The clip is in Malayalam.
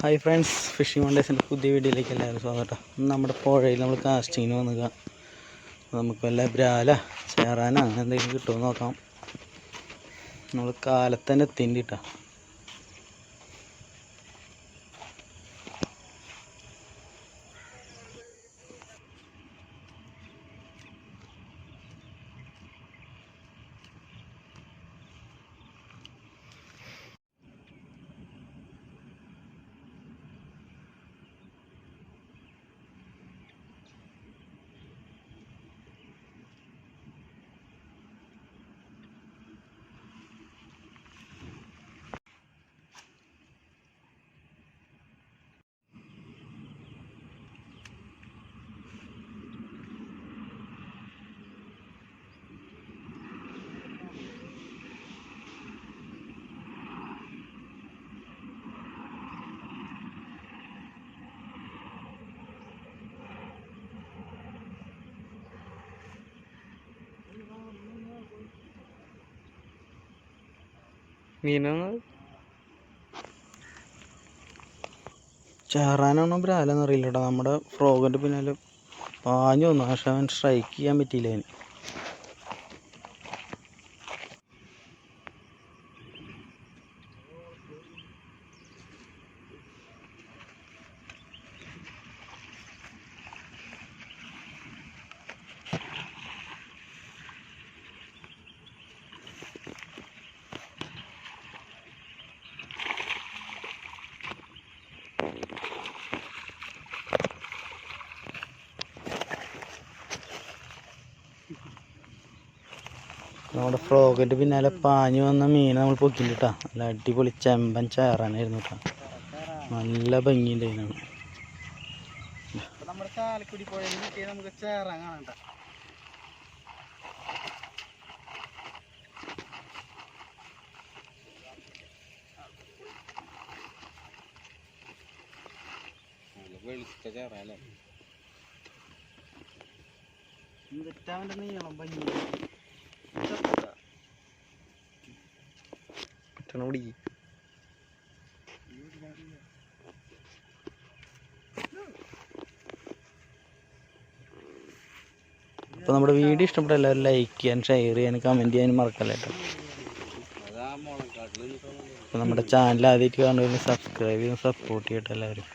ഹായ് ഫ്രണ്ട്സ് ഫിഷിംഗ് വണ്ടേഴ്സിന്റെ പുതിയ വീഡിയോയിലേക്ക് എല്ലാവരും സ്വാഗതം കേട്ടോ നമ്മുടെ പുഴയിൽ നമ്മൾ കാസ്റ്റിങ്ങിന് വന്നുക നമുക്ക് വല്ല ബ്രാല ചേറാന അങ്ങനെ എന്തെങ്കിലും കിട്ടുമോ നോക്കാം. നമ്മൾ കാലത്ത് തന്നെ എത്തിന്റെ കേട്ടോ മീനാണ് ചേറാനാണോ ബ്രാലെന്ന് അറിയില്ല നമ്മുടെ ഫ്രോഗിന്റെ പിന്നാലെ പാഞ്ഞു വന്നു. പക്ഷെ അവൻ സ്ട്രൈക്ക് ചെയ്യാൻ പറ്റിയില്ല അതിന് നമ്മുടെ ഫ്രോഗിന്റെ പിന്നാലെ പാഞ്ഞു വന്ന മീനെ നമ്മൾ പൊക്കില്ല കേട്ടോ നല്ല അടിപൊളി ചെമ്പൻ ചേറാനായിരുന്നു കേട്ടോ നല്ല ഭംഗിയുണ്ട് അതിനാണ് നമ്മുടെ ചാലക്കുടി പുഴയിൽ കിട്ടിയ നമുക്ക് ചേറാൻ കാണണ്ട വെളുത്ത ചേറാല്ലേ എന്നിട്ട് അവന്റെ നീളം ഭംഗി കിട്ടണോടി അപ്പോൾ നമ്മുടെ വീഡിയോ ഇഷ്ടപ്പെട്ട എല്ലാവരും ലൈക്ക് ചെയ്യാൻ ഷെയർ ചെയ്യാൻ കമന്റ് ചെയ്യാൻ മറക്കല്ല അപ്പൊ അപ്പോൾ നമ്മുടെ ചാനൽ ആദ്യമായിട്ട് കാണുന്നവരും സബ്സ്ക്രൈബ് ചെയ്ത് സപ്പോർട്ട് ചെയ്യട്ടെ എല്ലാവരും.